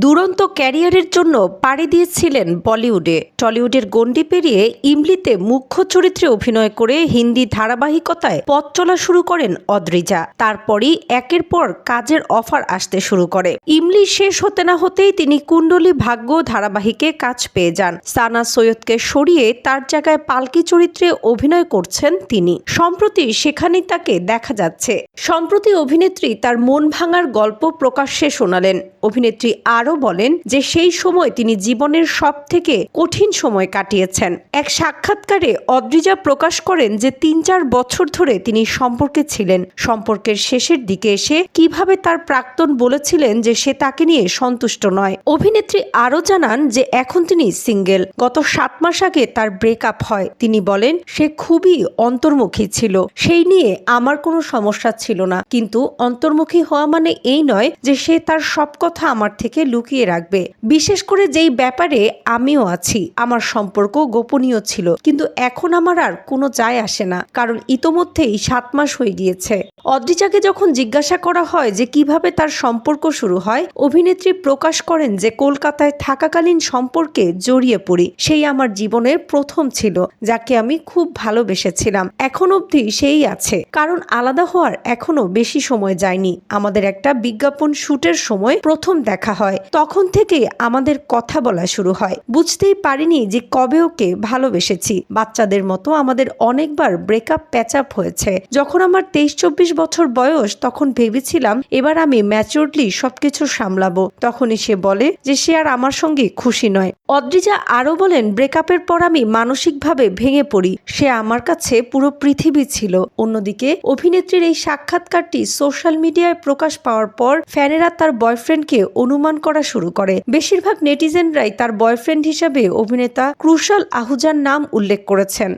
দুরন্ত ক্যারিয়ারের জন্য পাড়ি দিয়েছিলেন বলিউডে। টলিউডের গণ্ডি পেরিয়ে ইমলিতে মুখ্য চরিত্রে অভিনয় করে হিন্দি ধারাবাহিকতায় পথ চলা শুরু করেন অদ্রিজা। তারপরই একের পর কাজের অফার আসতে শুরু করে। ইমলি শেষ হতে না হতেই তিনি কুণ্ডলী ভাগ্য ধারাবাহিকে কাজ পেয়ে যান। সানা সৈয়দকে সরিয়ে তার জায়গায় পালকি চরিত্রে অভিনয় করছেন তিনি। সম্প্রতি সেখানেই তাকে দেখা যাচ্ছে। সম্প্রতি অভিনেত্রী তার মন ভাঙার গল্প প্রকাশ্যে শোনালেন। অভিনেত্রী আরও বলেন যে সেই সময় তিনি জীবনের সব থেকে কঠিন সময় কাটিয়েছেন। এক সাক্ষাৎকারে অদ্রিজা প্রকাশ করেন যে তিন চার বছর ধরে তিনি সম্পর্কে ছিলেন। সম্পর্কের শেষের দিকে এসে কীভাবে তার প্রাক্তন বলেছিলেন যে সে তাকে নিয়ে সন্তুষ্ট নয়। অভিনেত্রী আরও জানান যে এখন তিনি সিঙ্গেল। গত সাত মাস আগে তার ব্রেকআপ হয়। তিনি বলেন, সে খুবই অন্তর্মুখী ছিল। সেই নিয়ে আমার কোনো সমস্যা ছিল না। কিন্তু অন্তর্মুখী হওয়া মানে এই নয় যে সে তার সব কথা আমার থেকে লুকিয়ে রাখবে। বিশেষ করে যেই ব্যাপারে আমিও আছি। আমার সম্পর্ক গোপনীয় ছিল। কিন্তু এখন আমার আর কোনো যায় আসে না। কারণ ইতোমধ্যেই সাত মাস হয়ে গিয়েছে। অদ্রিজাকে যখন জিজ্ঞাসা করা হয় যে কীভাবে তার সম্পর্ক শুরু হয়, অভিনেত্রী প্রকাশ করেন যে কলকাতায় থাকাকালীন সম্পর্কে জড়িয়ে পড়ি। সেই আমার জীবনের প্রথম ছিল, যাকে আমি খুব ভালোবেসেছিলাম। এখন অবধি সেই আছে। কারণ আলাদা হওয়ার এখনও বেশি সময় যায়নি। আমাদের একটা বিজ্ঞাপন শুটের সময় প্রথম দেখা হয়। তখন থেকে আমাদের কথা বলা শুরু হয়। বুঝতেই পারিনি যে কবে ওকে ভালোবেসেছি। বাচ্চাদের মতো আমাদের অনেকবার ব্রেকআপ প্যাচ আপ হয়েছে। যখন আমার তেইশ চব্বিশ বছর বয়স, তখন ভেবেছিলাম, এবার আমি ম্যাচিওরলি সবকিছু সামলাবো। তখনই সে বলে যে সে আর আমার সঙ্গে খুশি নয়। অদ্রিজা আরও বলেন ব্রেকআপের পর আমি মানসিকভাবে ভেঙে পড়ি। সে আমার কাছে পুরো পৃথিবী ছিল। অন্যদিকে, অভিনেত্রীর এই সাক্ষাৎকারটি সোশ্যাল মিডিয়ায় প্রকাশ পাওয়ার পর, ফ্যানেরা তার বয়ফ্রেন্ডকে অনুমান করা শুরু করে। বেশিরভাগ নেটিজেনরাই তার বয়ফ্রেন্ড হিসাবে অভিনেতা ক্রুশাল আহুজার নাম উল্লেখ করেছেন।